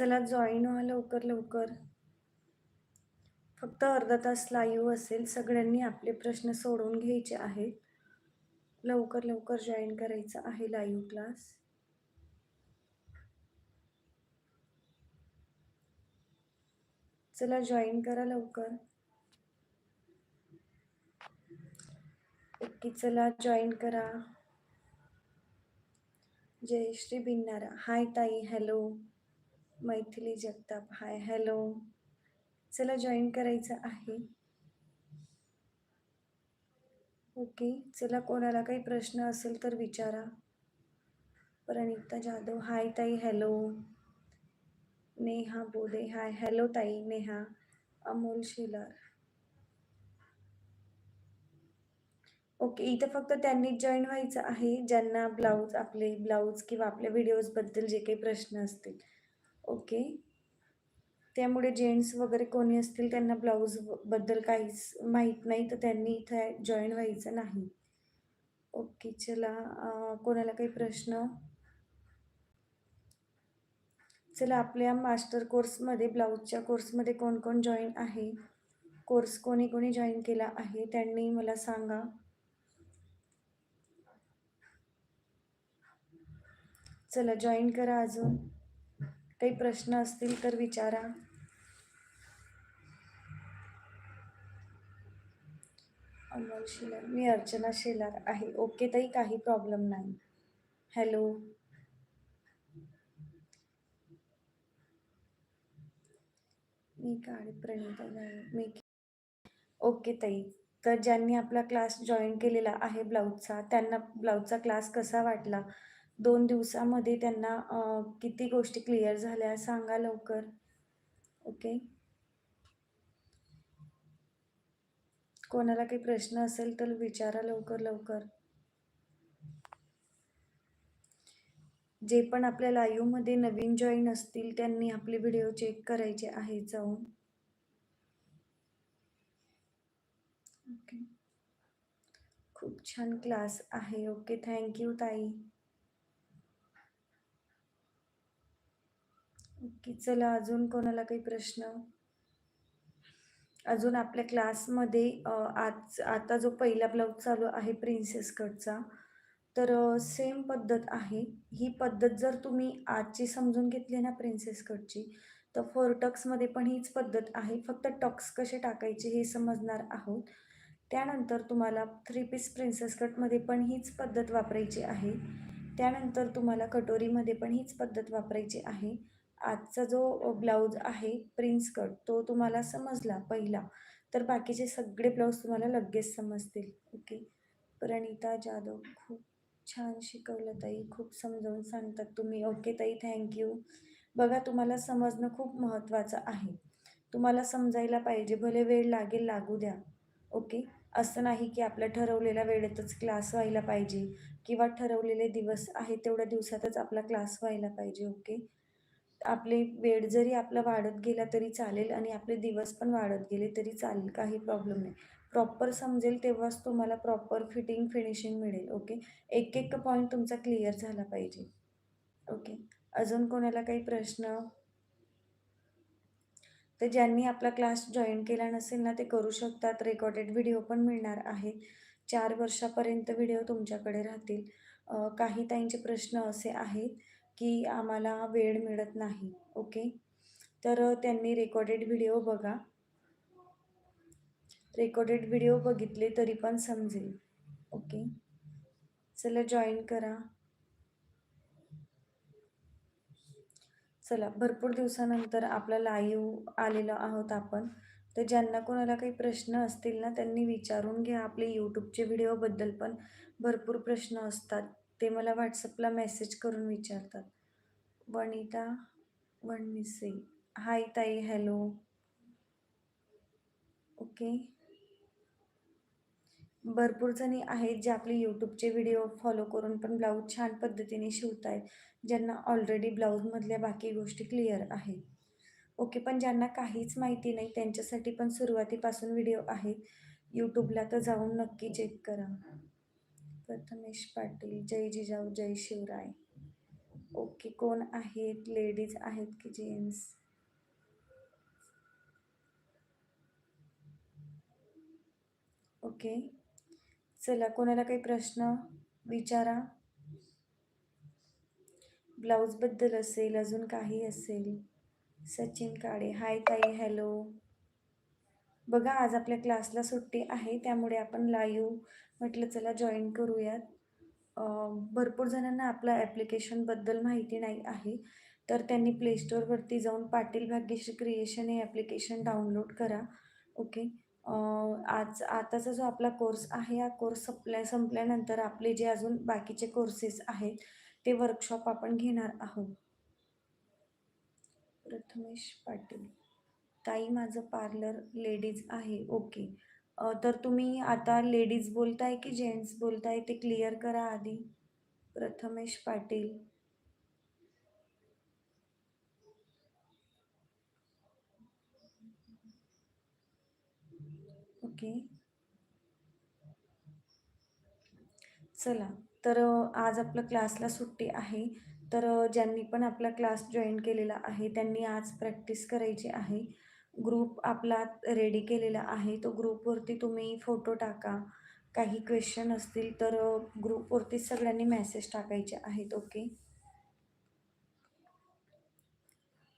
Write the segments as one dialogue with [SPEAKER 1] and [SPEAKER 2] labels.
[SPEAKER 1] चला जॉईन व्हा लवकर लवकर. फक्त अर्धा तास लाईव्ह असेल. सगळ्यांनी आपले प्रश्न सोडवून घ्यायचे आहेत. लवकर लवकर जॉईन करायचं आहे लाईव्ह क्लास चला जॉईन करा लवकर. ओके चला जॉईन करा. जयश्री बिन्नारा. हाय ताई hello Maithili Jagtap. Hi hello. चला जॉईन करायचं आहे. ओके चला कोणाला काही प्रश्न असेल तर विचारा. प्रणिता जाधव. हाय ताई हॅलो. नेहा बोधे हाय हॅलो ताई नेहा. अमोल शिलार. ओके इथं फक्त त्यांनीच जॉईन व्हायचं आहे. ज्यांना ब्लाऊज आपले ब्लाऊज किंवा आपल्या व्हिडिओजबद्दल जे काही प्रश्न असतील. ओके. त्यामुळे जेंट्स वगैरे कोणी असतील त्यांना ब्लाऊजबद्दल काहीच माहीत नाही तर त्यांनी इथं जॉईन व्हायचं नाही. ओके चला कोणाला काही प्रश्न? चला आपल्या मास्टर कोर्समध्ये ब्लाऊजच्या कोर्समध्ये कोण कोण जॉईन आहे? कोर्स कोणी कोणी जॉईन केला आहे? त्यांनी मला सांगा. चला जॉईन करा अजून. काही प्रश्न असतील तर विचारा. अमोल शेलार मी अर्चना शेलार आहे. ओके ताई काही प्रॉब्लेम नाही. हॅलो मी काळे प्रणिता मी ओके ताई. तर ज्यांनी आपला क्लास जॉईन केलेला आहे ब्लाऊजचा त्यांना ब्लाऊजचा क्लास कसा वाटला? दोन दिवसामध्ये त्यांना किती गोष्टी क्लिअर झाल्या सांगा लवकर. ओके. कोणाला काही प्रश्न असेल तर विचारा लवकर लवकर. जे पण आपल्या लाईव्हमध्ये नवीन जॉईन असतील त्यांनी आपले व्हिडिओ चेक करायचे आहे जाऊन. ओके. खूप छान क्लास आहे. ओके थँक्यू ताई. ओके चला अजून कोणाला काही प्रश्न? अजून आपल्या क्लासमध्ये आज आता जो पहिला ब्लाऊज चालू आहे प्रिन्सेस कटचा तर सेम पद्धत आहे. ही पद्धत जर तुम्ही आजची समजून घेतली ना प्रिन्सेस कटची तर फोर टक्समध्ये पण हीच पद्धत आहे. फक्त टक्स कसे टाकायचे हे समजणार आहोत. त्यानंतर तुम्हाला थ्री पीस प्रिन्सेस कटमध्ये पण हीच पद्धत वापरायची आहे. त्यानंतर तुम्हाला कटोरीमध्ये पण हीच पद्धत वापरायची आहे. आजचा जो ब्लाऊज आहे प्रिन्स कट तो तुम्हाला समजला पहिला. तर बाकीचे सगळे ब्लाऊज तुम्हाला लगेच समजतील. ओके? प्रणिता जाधव खूप छान शिकवलं ताई. खूप समजावून सांगतात तुम्ही. ओके ताई थँक्यू बघा तुम्हाला समजणं खूप महत्त्वाचं आहे. तुम्हाला समजायला पाहिजे. भले वेळ लागेल लागू द्या. ओके? असं नाही की आपल्या ठरवलेल्या वेळेतच क्लास व्हायला पाहिजे किंवा ठरवलेले दिवस आहे तेवढ्या दिवसातच आपला क्लास व्हायला पाहिजे. ओके? आपले वेळ जरी आपला वाढत गेला तरी चालेल आणि आपले दिवस पण वाढत गेले तरी चालेल काही प्रॉब्लेम नाही. प्रॉपर समजेल तेव्हाच तुम्हाला प्रॉपर फिटिंग फिनिशिंग मिळेल ओके एक एक पॉईंट तुमचा क्लिअर झाला पाहिजे ओके अजून कोणाला काही प्रश्न? तर ज्यांनी आपला क्लास जॉईन केला नसेल ना ते करू शकतात. रेकॉर्डेड व्हिडिओ पण मिळणार आहे. चार वर्षापर्यंत व्हिडिओ तुमच्याकडे राहतील. काही ताईंचे प्रश्न असे आहेत. की आम्हाला वेळ मिळत नाही ओके? तर त्यांनी रेकॉर्डेड व्हिडिओ बघा. रेकॉर्डेड व्हिडिओ बघितले तरी पण समजेल ओके? चला जॉईन करा. चला भरपूर दिवसानंतर आपला लाईव्ह आलेलो आहोत आपण. तर ज्यांना कोणाला काही प्रश्न असतील ना त्यांनी विचारून घ्या. आपले यूट्यूबचे व्हिडिओबद्दल पण भरपूर प्रश्न असतात. ते मला व्हॉट्सअपला मेसेज करून विचारतात. वनिता वन मिसिंग हाय ताई हॅलो ओके भरपूर जणी आहेत जे आपले यूट्यूबचे व्हिडिओ फॉलो करून पण ब्लाऊज छान पद्धतीने शिवतायत ज्यांना ऑलरेडी ब्लाऊजमधल्या बाकी गोष्टी क्लिअर आहेत. ओके पण ज्यांना काहीच माहिती नाही त्यांच्यासाठी पण सुरुवातीपासून व्हिडिओ आहेत यूट्यूबला तर जाऊन नक्की चेक करा. प्रथमेश पाटील जय जिजाऊ जय शिवराय ओके. कोण आहेत? लेडीज आहेत की जेन्ट्स? ओके. चला कोणाला काही प्रश्न विचारा. ब्लाऊजबद्दल असेल, अजून काही असेल. सचिन काळे. हाय ताई, हॅलो. बघा आज आपल्या क्लासला सुट्टी आहे त्यामुळे आपण लाईव्ह म्हटलं चला जॉईन करूयात. भरपूर जणांना आपल्या ॲप्लिकेशनबद्दल माहिती नाही आहे. तर त्यांनी प्लेस्टोअरवरती जाऊन पाटील भाग्यश्री क्रिएशन हे ॲप्लिकेशन डाउनलोड करा. ओके. आज आताचा जो आपला कोर्स आहे, हा कोर्स संपल्या संपल्यानंतर आपले जे अजून बाकीचे कोर्सेस आहेत, ते वर्कशॉप आपण घेणार आहोत. प्रथमेश पाटील. ताई माझं पार्लर लेडीज आहे. ओके. तर तुम्ही आता लेडीज बोलताय की जेंट्स बोलताय ते क्लिअर करा आधी. प्रथमेश पाटील. ओके. चला, तर आज आपलं क्लासला सुट्टी आहे. तर ज्यांनी पण आपला क्लास जॉईन केलेला आहे, त्यांनी आज प्रॅक्टिस करायची आहे. ग्रुप आपला रेडी केलेला आहे. तो ग्रुपवरती तुम्ही फोटो टाका. काही क्वेश्चन असतील तर ग्रुपवरती सगळ्यांनी मेसेज टाकायचे आहेत. ओके.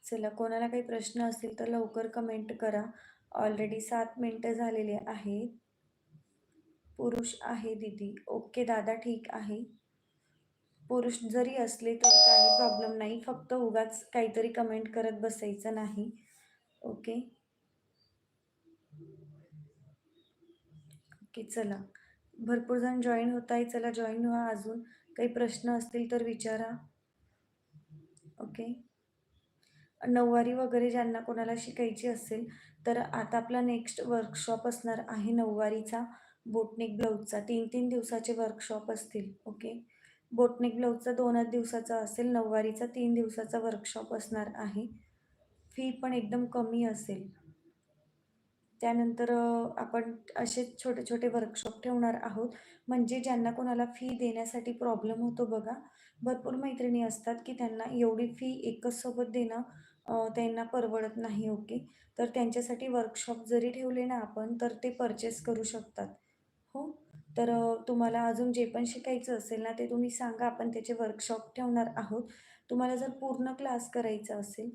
[SPEAKER 1] चला, कोणाला काही प्रश्न असतील तर लवकर कमेंट करा. ऑलरेडी सात मिनटं झालेले आहेत. पुरुष आहे दीदी. ओके दादा, ठीक आहे. पुरुष जरी असले तरी काही प्रॉब्लेम नाही. फक्त उगाच काहीतरी कमेंट करत बसायचं नाही. ओके. ओके, चला. भरपूर जण जॉईन होत आहे. चला जॉईन व्हा अजून. काही प्रश्न असतील तर विचारा. ओके. नऊवारी वगैरे ज्यांना कोणाला शिकायची असेल, तर आता आपला नेक्स्ट वर्कशॉप असणार आहे नऊवारीचा, बोटनेक ब्लाऊजचा. 3-3 दिवसाचे वर्कशॉप असतील. ओके. बोटनेक ब्लाऊजचा दोनच दिवसाचा असेल, नऊवारीचा तीन दिवसाचा वर्कशॉप असणार आहे. फी पण एकदम कमी असेल. त्यानंतर आपण असे छोटे-छोटे वर्कशॉप ठेवणार आहोत. म्हणजे ज्यांना कोणाला फी देण्यासाठी प्रॉब्लेम होतो बघा, भरपूर मैत्रिणी असतात की त्यांना एवढी फी एकच सोबत देणं त्यांना परवडत नाही. ओके. तर त्यांच्यासाठी वर्कशॉप जरी ठेवले ना आपण, तर ते पर्चेस करू शकतात. हो. तर तुम्हाला अजून जे पण शिकायचं असेल ना, ते तुम्ही सांगा. आपण त्याचे वर्कशॉप ठेवणार आहोत. तुम्हाला जर पूर्ण क्लास करायचा असेल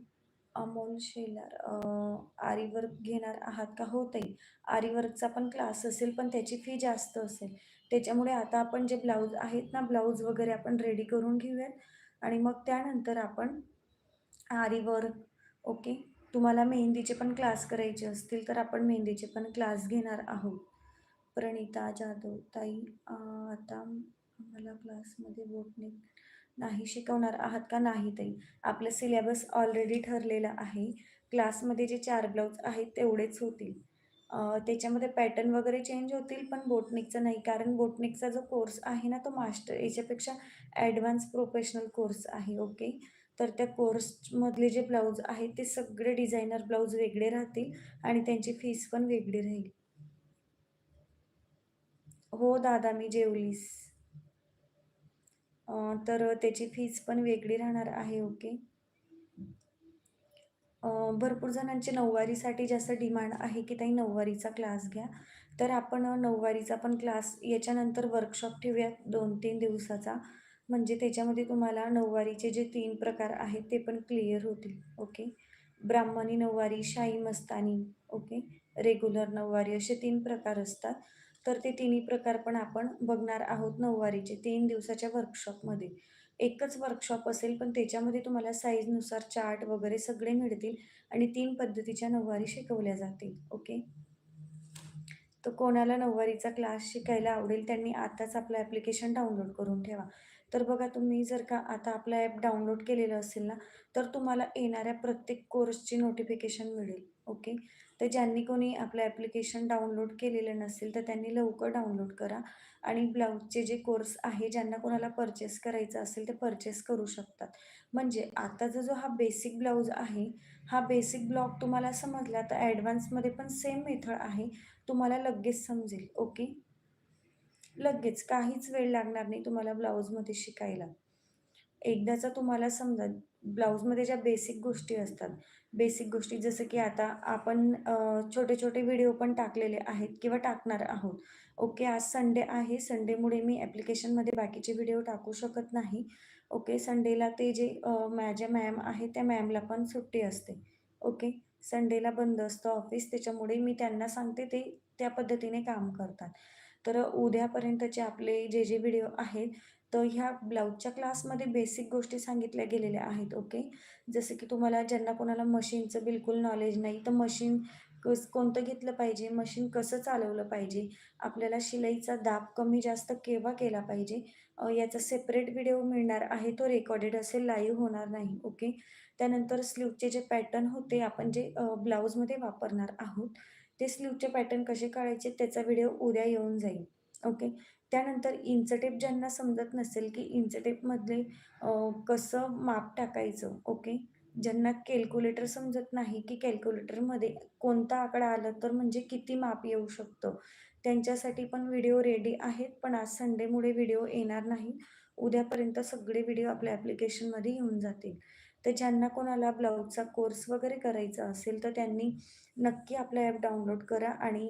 [SPEAKER 1] अमोल शेलार आरीवर्क आरी वर्क घेणार आहात का? हो ताई. आरीवर्कचा पण क्लास असेल, पण त्याची फी जास्त असेल. त्याच्यामुळे आता आपण जे ब्लाऊज आहेत ना, ब्लाऊज वगैरे आपण रेडी करून घेऊयात आणि मग त्यानंतर आपण आरीवर्क ओके. तुम्हाला मेहंदीचे पण क्लास करायचे असतील, तर आपण मेहंदीचे पण क्लास घेणार आहोत. प्रणिता जाधव ताई आता आम्हाला क्लासमध्ये बोटने नाही शिकवणार आहात का? नाही ताई. आपलं सिलेबस ऑलरेडी ठरलेला आहे. क्लासमध्ये जे चार ब्लाऊज आहेत तेवढेच होतील. त्याच्यामध्ये पॅटर्न वगैरे चेंज होतील, पण बोटनिकचं नाही. कारण बोटनिकचा जो कोर्स आहे ना, तो मास्टर याच्यापेक्षा ॲडव्हान्स प्रोफेशनल कोर्स आहे. ओके. तर त्या कोर्समधले जे ब्लाऊज आहेत, ते सगळे डिझायनर ब्लाऊज वेगळे राहतील आणि त्यांची फीस पण वेगळी राहील. हो दादा, मी जेवलीस. तर त्याची फीज पण वेगळी राहणार आहे. ओके. भरपूर जणांचे नऊवारीसाठी जास्त डिमांड आहे की ताई नऊवारीचा क्लास घ्या. तर आपण नऊवारीचा पण क्लास याच्यानंतर वर्कशॉप ठेवूयात 2-3 दिवसाचा. म्हणजे त्याच्यामध्ये तुम्हाला नऊवारीचे जे तीन प्रकार आहेत ते पण क्लिअर होतील. ओके. ब्राह्मणी नऊवारी, शाही मस्तानी, ओके. रेग्युलर नऊवारी असे तीन प्रकार असतात. तर ते तिन्ही प्रकार पण आपण बघणार आहोत नऊवारीचे तीन दिवसाच्या वर्कशॉपमध्ये. एकच वर्कशॉप असेल, पण त्याच्यामध्ये तुम्हाला साईजनुसार चार्ट वगैरे सगळे मिळतील आणि तीन पद्धतीच्या नऊवारी शिकवल्या जातील. ओके. तर कोणाला नऊवारीचा क्लास शिकायला आवडेल त्यांनी आताच आपलं ॲप्लिकेशन डाउनलोड करून ठेवा. तर बघा तुम्ही जर का आता आपलं ॲप डाउनलोड केलेलं असेल ना, तर तुम्हाला येणाऱ्या प्रत्येक कोर्सची नोटिफिकेशन मिळेल. ओके. तर ज्यांनी कोणी आपलं ॲप्लिकेशन डाउनलोड केलेलं नसेल, तर त्यांनी लवकर डाउनलोड करा आणि ब्लाऊजचे जे कोर्स आहे, ज्यांना कोणाला पर्चेस करायचं असेल, ते पर्चेस करू शकतात. म्हणजे आताचा जो हा बेसिक ब्लाऊज आहे, हा बेसिक ब्लॉग तुम्हाला समजला, तर ॲडव्हान्समध्ये पण सेम मेथड आहे. तुम्हाला लगेच समजेल. ओके. लगेच काहीच वेळ लागणार नाही तुम्हाला ब्लाऊजमध्ये शिकायला. एकदाचा तुम्हाला समजा ब्लाऊजमध्ये ज्या बेसिक गोष्टी असतात, बेसिक गोष्टी जसं की आता आपण छोटे-छोटे व्हिडिओ पण टाकलेले आहेत किंवा टाकणार आहोत. ओके, आज संडे आहे. संडेमुळे मी ॲप्लिकेशनमध्ये बाकीचे व्हिडिओ टाकू शकत नाही. ओके, संडेला ते जे माझ्या मॅम आहेत, त्या मॅमला पण सुट्टी असते. ओके, संडेला बंद असतं ऑफिस त्याच्यामुळे मी त्यांना सांगते ते त्या पद्धतीने काम करतात. तर उद्यापर्यंतचे आपले जे, जे व्हिडिओ आहेत, तर ह्या ब्लाऊजच्या क्लासमध्ये बेसिक गोष्टी सांगितल्या गेलेल्या आहेत. ओके. जसं की तुम्हाला ज्यांना कोणाला मशीनचं बिलकुल नॉलेज नाही, तर मशीन कस कोणतं घेतलं पाहिजे, मशीन कसं चालवलं पाहिजे, आपल्याला शिलाईचा दाब कमी जास्त केव्हा केला पाहिजे, याचा सेपरेट व्हिडिओ मिळणार आहे. तो रेकॉर्डेड असेल, लाईव्ह होणार नाही. ओके. त्यानंतर स्लीवचे जे पॅटर्न होते, आपण जे ब्लाऊजमध्ये वापरणार आहोत, ते स्लीवचे पॅटर्न कसे काढायचे त्याचा व्हिडिओ उद्या येऊन जाईल. ओके. त्यानंतर इंचटेप ज्यांना समजत नसेल, की इंचटेपमधले कसं माप टाकायचं. ओके. ज्यांना कॅल्क्युलेटर समजत नाही, की कॅल्क्युलेटरमध्ये कोणता आकडा आला तर म्हणजे किती माप येऊ शकतं. त्यांच्यासाठी पण व्हिडिओ रेडी आहेत. पण आज संडेमुळे व्हिडिओ येणार नाही. उद्यापर्यंत सगळे व्हिडिओ आपल्या ॲप्लिकेशनमध्ये येऊन जातील. तर ज्यांना कोणाला ब्लाऊजचा कोर्स वगैरे करायचा असेल, तर त्यांनी नक्की आपला ॲप डाउनलोड करा आणि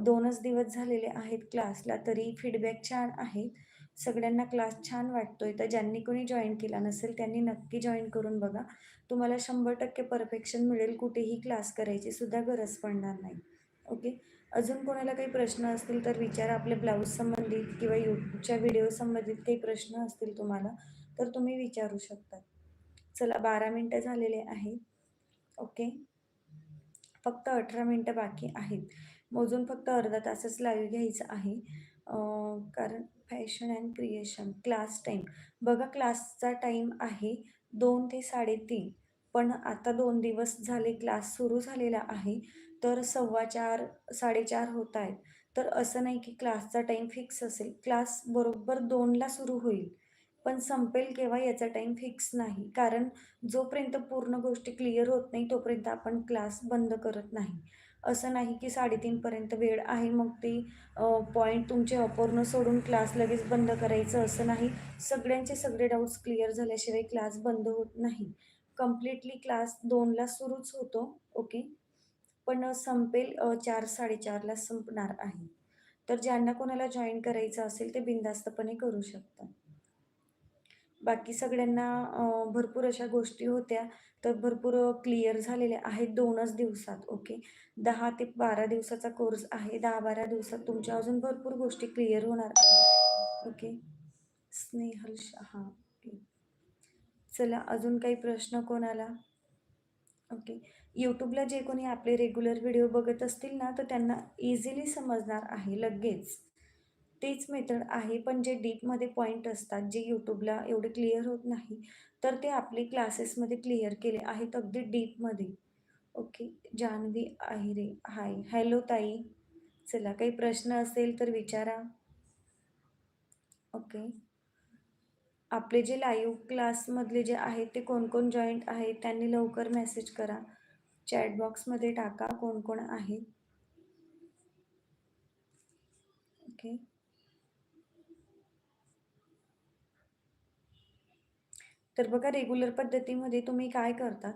[SPEAKER 1] दोनच दिवस झालेले आहेत क्लासला, तरी फीडबॅक छान आहेत सगळ्यांना क्लास छान वाटतोय. तर ज्यांनी कोणी जॉईन केला नसेल, त्यांनी नक्की जॉईन करून बघा. तुम्हाला 100% परफेक्शन मिळेल. कुठेही क्लास करायची सुद्धा गरज पडणार नाही. ओके. अजून कोणाला काही प्रश्न असतील तर विचारा. आपल्या ब्लाऊज संबंधित किंवा यूट्यूबच्या व्हिडिओ संबंधित काही प्रश्न असतील तुम्हाला, तर तुम्ही विचारू शकता. चला बारा मिनटं झालेले आहेत. ओके. फक्त अठरा मिनटं बाकी आहेत. मोजून फक्त अर्धा तासच लाईव्ह घ्यायचं आहे. कारण fashion and creation class time बघा क्लासचा टाईम आहे दोन ते 3:30 पण आता दोन दिवस झाले क्लास सुरू झालेला आहे. तर 4:15 4:30 होत आहेत. तर असं नाही की क्लासचा टाईम फिक्स असेल. क्लास बरोबर दोनला सुरू होईल. पण संपेल केव्हा याचा टाईम फिक्स नाही. कारण जोपर्यंत पूर्ण गोष्टी क्लिअर होत नाही, तोपर्यंत आपण क्लास बंद करत नाही. असं नाही की साडेतीनपर्यंत वेळ आहे, मग ती पॉईंट तुमचे अपूर्ण सोडून क्लास लगेच बंद करायचं असं नाही. सगळ्यांचे सगळे डाउट्स क्लिअर झाल्याशिवाय क्लास बंद होत नाही. कंप्लीटली क्लास दोनला सुरूच होतो. ओके. पण संपेल चार साडेचारला संपणार आहे. तर ज्यांना कोणाला जॉईन करायचं असेल, ते बिनधास्तपणे करू शकतात. बाकी सगळ्यांना भरपूर अशा गोष्टी होत्या, तर भरपूर क्लिअर झालेल्या आहेत दोनच दिवसात. ओके. दहा ते 12 दिवसाचा कोर्स आहे. दहा बारा दिवसात तुमच्या अजून भरपूर गोष्टी क्लिअर होणार आहेत. ओके. स्नेहल हां ओके. चला अजून काही प्रश्न कोणाला? ओके. यूट्यूबला जे कोणी आपले रेग्युलर व्हिडिओ बघत असतील ना, तर त्यांना इझिली समजणार आहे लगेच. तेच मेथड आहे, पण जे डीपमध्ये पॉईंट असतात, जे यूट्यूबला एवढे क्लिअर होत नाही, तर ते आपले क्लासेसमध्ये क्लिअर केले आहेत अगदी डीपमध्ये. Okay. Janhavi Ahire, hi. Hello ताई. चला काही प्रश्न असेल तर विचारा. ओके. आपले जे लाईव्ह क्लासमधले जे आहेत, ते कोण-कोण जॉईंट आहेत, त्यांनी लवकर मेसेज करा. चॅट बॉक्समध्ये टाका कोण-कोण आहेत. ओके. तर बघा रेग्युलर पद्धतीमध्ये तुम्ही काय करतात,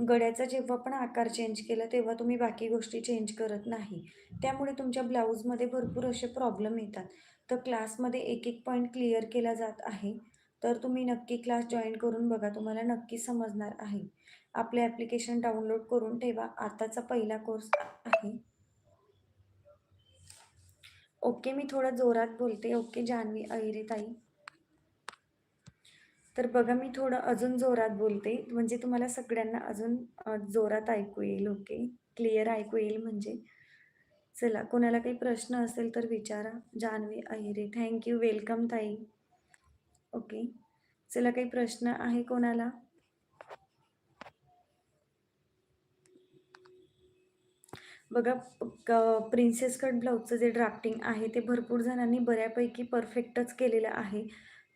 [SPEAKER 1] गळ्याचा जेव्हा पण आकार चेंज केला, तेव्हा तुम्ही बाकी गोष्टी चेंज करत नाही. त्यामुळे तुमच्या ब्लाऊजमध्ये भरपूर असे प्रॉब्लेम येतात. तर क्लासमध्ये एक-एक पॉईंट क्लिअर केला जात आहे. तर तुम्ही नक्की क्लास जॉईन करून बघा. तुम्हाला नक्की समजणार आहे. आपले ॲप्लिकेशन डाउनलोड करून ठेवा. आताचा पहिला कोर्स आहे. ओके. मी थोडं जोरात बोलते. ओके जान्हवी अहिरे ताई. तर बघा मी थोडं अजून जोरात बोलते, म्हणजे तुम्हाला सगळ्यांना अजून जोरात ऐकू येईल. ओके. क्लिअर ऐकू येईल म्हणजे. चला कोणाला काही प्रश्न असेल तर विचारा. Janhavi Ahire thank you welcome ताई. ओके. चला काही प्रश्न आहे कोणाला? बघा क प्रिन्सेस कट ब्लाऊजचं जे ड्राफ्टिंग आहे, ते भरपूर जणांनी बऱ्यापैकी परफेक्टच केलेलं आहे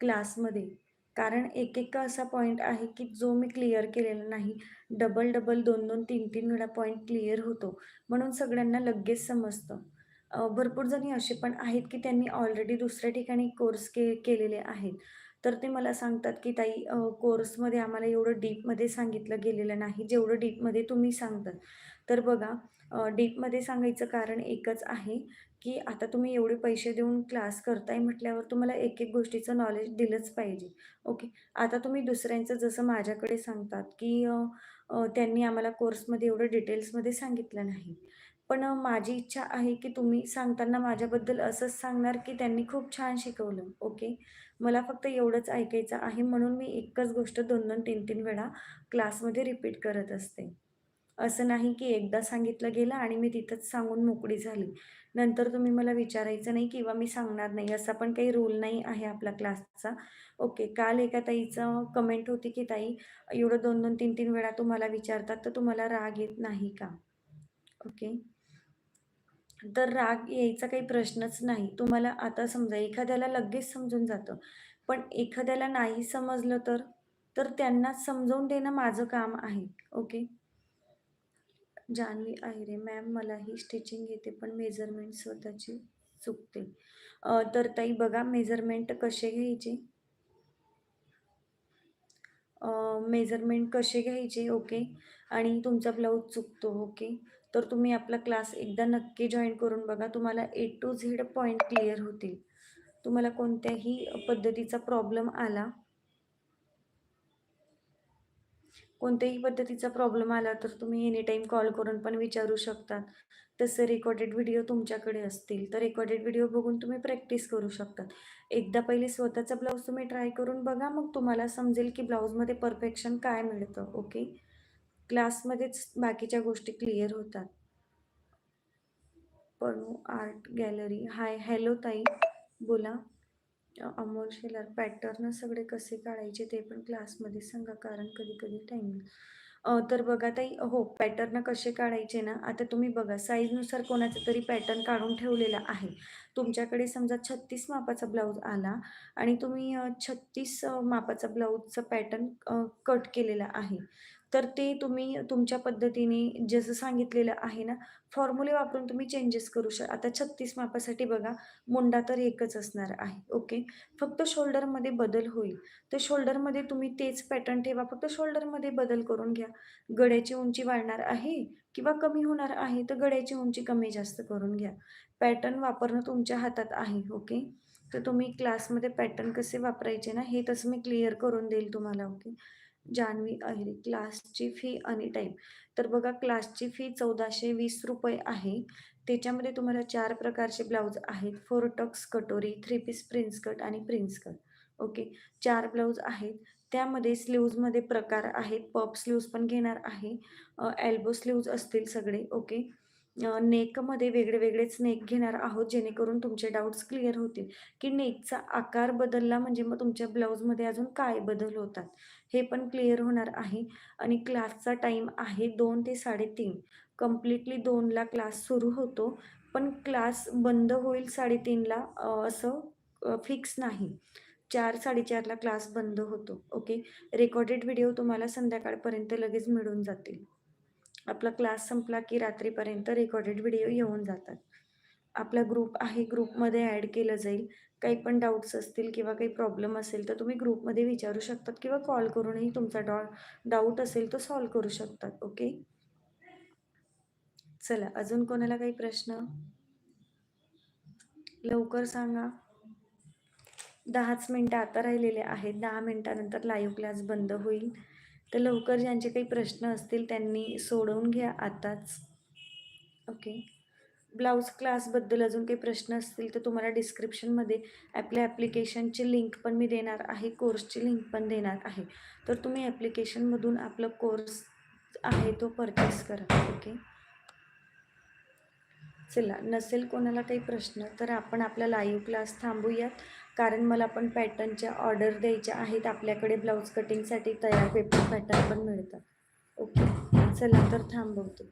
[SPEAKER 1] क्लासमध्ये. कारण एक-एक असा पॉईंट आहे, की जो मी क्लिअर केलेला नाही. डबल-डबल, 2-2, 3-3 वेळा पॉईंट क्लिअर होतो. म्हणून सगळ्यांना लगेच समजतं. भरपूर जणी असे पण आहेत, की त्यांनी ऑलरेडी दुसऱ्या ठिकाणी कोर्स के केलेले आहेत. तर ते मला सांगतात की ताई कोर्समध्ये आम्हाला एवढं डीपमध्ये सांगितलं गेलेलं नाही जेवढं डीपमध्ये तुम्ही सांगतात तर बघा डीपमध्ये सांगायचं कारण एकच आहे की आता तुम्ही एवढे पैसे देऊन क्लास करताय म्हटल्यावर तुम्हाला एक एक गोष्टीचं नॉलेज दिलंच पाहिजे. ओके आता तुम्ही दुसऱ्यांचं जसं माझ्याकडे सांगतात की त्यांनी आम्हाला कोर्समध्ये एवढं डिटेल्समध्ये सांगितलं नाही. पण माझी इच्छा आहे की तुम्ही सांगताना माझ्याबद्दल असंच सांगणार की त्यांनी खूप छान शिकवलं. ओके मला फक्त एवढंच ऐकायचं आहे म्हणून मी एकच गोष्ट दोन दोन तीन तीन वेळा क्लासमध्ये रिपीट करत असते. असं नाही की एकदा सांगितलं गेलं आणि मी तिथंच सांगून मोकळी झाली नंतर तुम्ही मला विचारायचं नाही किंवा मी सांगणार नाही असा पण काही रूल नाही आहे आपला क्लासचा ओके काल एका ताईचं कमेंट होती की ताई एवढं दोन दोन तीन तीन वेळा तुम्हाला विचारतात तर तुम्हाला राग येत नाही का ओके तर राग यायचा काही प्रश्नच नाही. तुम्हाला आता समजा एखाद्याला लगेच समजून जातं. पण एखाद्याला नाही समजलं तर? तर त्यांना समजवून देणं माझं काम आहे. ओके. जान्हवी आहिरे मॅम मलाही स्टिचिंग येते पण मेजरमेंट स्वतःची चुकते. तर ताई बघा मेजरमेंट कसे घ्यायचे? मेजरमेंट कसे घ्यायचे ओके आणि तुमचा ब्लाऊज चुकतो ओके तर तुम्ही आपला क्लास एकदा नक्की जॉईन करून बघा तुम्हाला A to Z point clear होतील तुम्हाला कोणत्याही पद्धतीचा प्रॉब्लेम आला कोणत्याही पद्धतीचा प्रॉब्लेम आला तर तुम्ही एनी टाईम कॉल करून पण विचारू शकतात तसे रेकॉर्डेड व्हिडिओ तुमच्याकडे असतील तर रेकॉर्डेड व्हिडिओ बघून तुम्ही प्रॅक्टिस करू शकतात एकदा पहिले स्वतःचा ब्लाऊज तुम्ही ट्राय करून बघा मग तुम्हाला समजेल की ब्लाऊजमध्ये परफेक्शन काय मिळतं ओके क्लासमध्येच बाकीच्या गोष्टी क्लिअर होतात. पण आर्ट गॅलरी हाय हॅलो ताई. बोला. अमोल शेलार पॅटर्न सगळे कसे काढायचे ते पण क्लासमध्ये सांगा कारण कधी कधी टाईम तर बघा ताई हो पॅटर्न कसे काढायचे ना आता तुम्ही बघा साईजनुसार कोणाचा तरी पॅटर्न काढून ठेवलेला आहे. तुमच्याकडे समजा छत्तीस मापाचा ब्लाऊज आला आणि तुम्ही छत्तीस मापाचा ब्लाऊजचा पॅटर्न कट केलेला आहे. तर ते तुम्ही तुमच्या पद्धतीने जसं सांगितलेलं आहे ना फॉर्म्युले वापरून तुम्ही चेंजेस करू शकता आता छत्तीस मापासाठी बघा मुंडा तर एकच असणार आहे ओके फक्त शोल्डरमध्ये बदल होईल. तर शोल्डरमध्ये तुम्ही तेच पॅटर्न ठेवा फक्त शोल्डरमध्ये बदल करून घ्या. गड्याची उंची वाढणार आहे किंवा कमी होणार आहे तर गड्याची उंची कमी जास्त करून घ्या. पॅटर्न वापरणं तुमच्या हातात आहे ओके तर तुम्ही क्लासमध्ये पॅटर्न कसे वापरायचे ना हे तसं मी क्लिअर करून देईल तुम्हाला ओके जान्हवी अहिरे क्लासची फी अनी टाईम तर बघा क्लासची फी चौदाशे वीस रुपये आहे. त्याच्यामध्ये तुम्हाला चार प्रकारचे ब्लाऊज आहेत. Four tucks katori three piece prince cut आणि प्रिन्स कट ओके चार ब्लाऊज आहेत. त्यामध्ये स्लीव्जमध्ये प्रकार आहेत. पप स्लीव्ज पण घेणार आहे. एल्बो स्लीव्ज असतील सगळे. ओके नेकमध्ये वेगळे वेगळेच नेक घेणार आहोत जेणेकरून तुमचे डाऊट्स क्लिअर होतील. की नेकचा आकार बदलला म्हणजे मग तुमच्या ब्लाऊजमध्ये अजून काय बदल होतात? हे पण क्लिअर होणार आहे. आणि क्लासचा टाईम आहे दोन ते साडेतीन. कम्प्लिटली दोनला क्लास सुरू होतो. पण क्लास बंद होईल साडेतीनला असं फिक्स नाही. चार साडेचारला क्लास बंद होतो. ओके? रेकॉर्डेड व्हिडिओ तुम्हाला संध्याकाळपर्यंत लगेच मिळून जातील. आपला क्लास संपला की रात्रीपर्यंत रेकॉर्डेड व्हिडिओ येऊन जातात. आपला ग्रुप आहे ग्रुपमध्ये ॲड केलं जाईल. काही पण डाऊट्स असतील किंवा काही प्रॉब्लेम असेल तर तुम्ही ग्रुपमध्ये विचारू शकतात किंवा कॉल करूनही तुमचा डॉ डाऊट असेल तो सॉल्व करू शकतात ओके चला अजून कोणाला काही प्रश्न? लवकर सांगा. दहाच मिनटं आता राहिलेले आहेत. दहा मिनटानंतर लाईव्ह क्लास बंद होईल. तर लवकर ज्यांचे काही प्रश्न असतील त्यांनी सोडवून घ्या आताच. ओके ब्लाऊज क्लासबद्दल अजून काही प्रश्न असतील तर तुम्हाला डिस्क्रिप्शनमध्ये आपल्या ॲप्लिकेशनची लिंक पण मी देणार आहे कोर्सची लिंक पण देणार आहे. तर तुम्ही ॲप्लिकेशनमधून आपलं कोर्स आहे तो परचेस करा ओके चला नसेल कोणाला काही प्रश्न तर आपण आपला लाईव्ह क्लास थांबूयात. कारण मला पण पॅटर्नच्या ऑर्डर द्यायच्या आहेत. आपल्याकडे ब्लाऊज कटिंगसाठी तयार पेपर पॅटर्न पण मिळतात. ओके चला तर थांबवतो.